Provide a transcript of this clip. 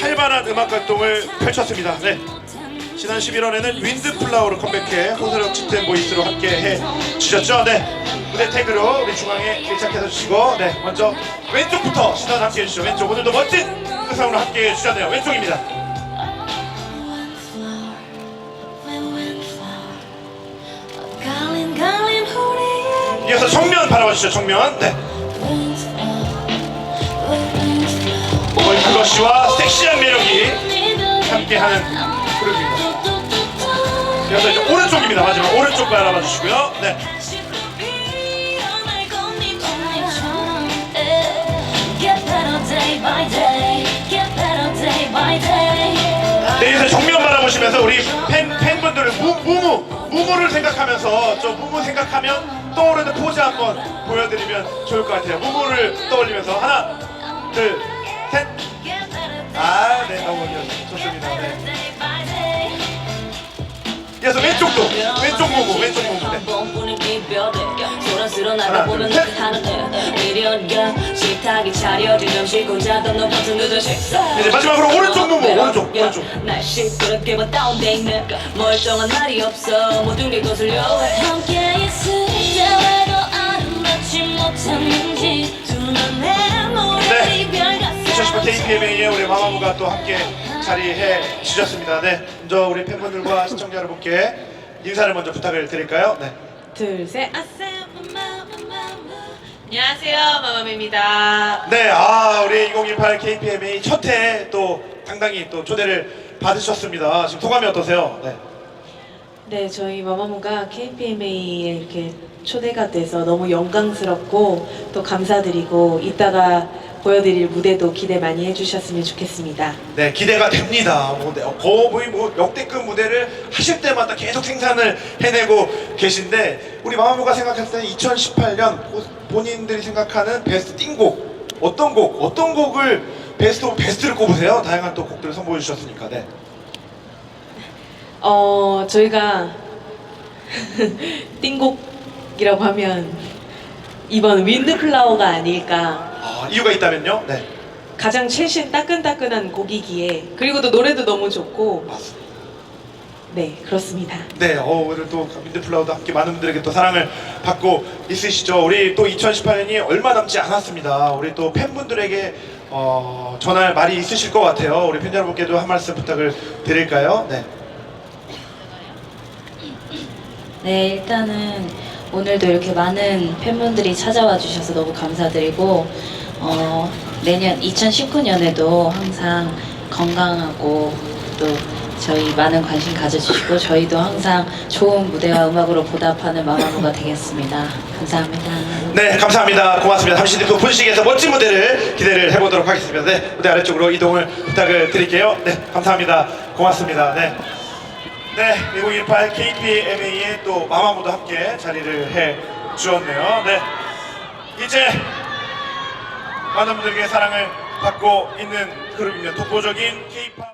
활발한 음악 활동을 펼쳤습니다. 네. 지난 11월에는 윈드플라워로 컴백해 호소력 짙은 보이스로 함께 해 주셨죠. 네. 무대 태그로 우리 중앙에 밀착해서 주시고 네. 먼저 왼쪽부터 시선 함께 해주시죠. 왼쪽 오늘도 멋진 의상으로 함께 해주셨네요. 왼쪽입니다. 이어서 정면 바라봐 주시죠. 정면. 네. 하는 그룹입니다. 이어서 이제 오른쪽입니다. 마지막 오른쪽 바라봐 주시고요. 네. 네, 이어서 정면 바라보시면서 우리 팬, 팬분들을 무, 무무, 무무를 생각하면서 저 무무 생각하면 떠오르는 포즈 한번 보여드리면 좋을 것 같아요. 무무를 떠올리면서 하나, 둘, 셋. 아, 네, 너무 좋습니다. 왼쪽도, 왼쪽 무무, 왼쪽. 네. 소란스러운 하나, 보면 하는데. 식탁이 고자던 너 늦은 식사. 이제 마지막으로 오른쪽 무무, 오른쪽, 오른쪽. 날 시끄럽게 봐 다운돼 있는 멀쩡한 날이 없어. 모든 게 거슬려. 함께 있을 때 왜도 아름답지 못했는지. 두 눈에 노래 네. 이별 같아 2018 KPMA에 우리 마마무가 또 함께 자리해 주셨습니다. 네, 먼저 우리 팬분들과 시청자 여러분께 인사를 먼저 부탁을 드릴까요? 네. 둘, 셋. 안녕하세요, 마마입니다. 네, 아 우리 2018 KPMA 첫해 또 당당히 또 초대를 받으셨습니다. 지금 소감이 어떠세요? 네. 네, 저희 마마무가 KPMA에 이렇게 초대가 돼서 너무 영광스럽고 또 감사드리고 이따가 보여드릴 무대도 기대 많이 해주셨으면 좋겠습니다. 네, 기대가 됩니다. 뭐, 네, 거의 뭐 역대급 무대를 하실 때마다 계속 생산을 해내고 계신데 우리 마마무가 생각했을 때 2018년 본인들이 생각하는 베스트 띵곡 어떤 곡, 어떤 곡을 베스트 오브 베스트를 꼽으세요? 다양한 또 곡들을 선보여 주셨으니까. 네. 어, 저희가 띵곡이라고 하면 이번 윈드플라워가 아닐까. 아, 이유가 있다면요? 네. 가장 최신 따끈따끈한 곡이기에 그리고 또 노래도 너무 좋고 맞습니다. 네, 그렇습니다. 네, 어, 오늘 또 민드플라우드 함께 많은 분들에게 또 사랑을 받고 있으시죠. 우리 또 2018년이 얼마 남지 않았습니다. 우리 또 팬분들에게 어, 전할 말이 있으실 것 같아요. 우리 팬 여러분께도 한 말씀 부탁을 드릴까요? 네. 네, 일단은 오늘도 이렇게 많은 팬분들이 찾아와 주셔서 너무 감사드리고 어, 내년 2019년에도 항상 건강하고 또 저희 많은 관심 가져주시고 저희도 항상 좋은 무대와 음악으로 보답하는 마마무가 되겠습니다. 감사합니다. 네, 감사합니다. 고맙습니다. 잠시 뒤또 분식에서 멋진 무대를 기대를 해보도록 하겠습니다. 네, 무대 아래쪽으로 이동을 부탁을 드릴게요. 네, 감사합니다. 고맙습니다. 네. 네, 2018 KPMA의 또 마마무도 함께 자리를 해 주었네요. 네. 이제 많은 분들에게 사랑을 받고 있는 그룹입니다. 독보적인 K-pop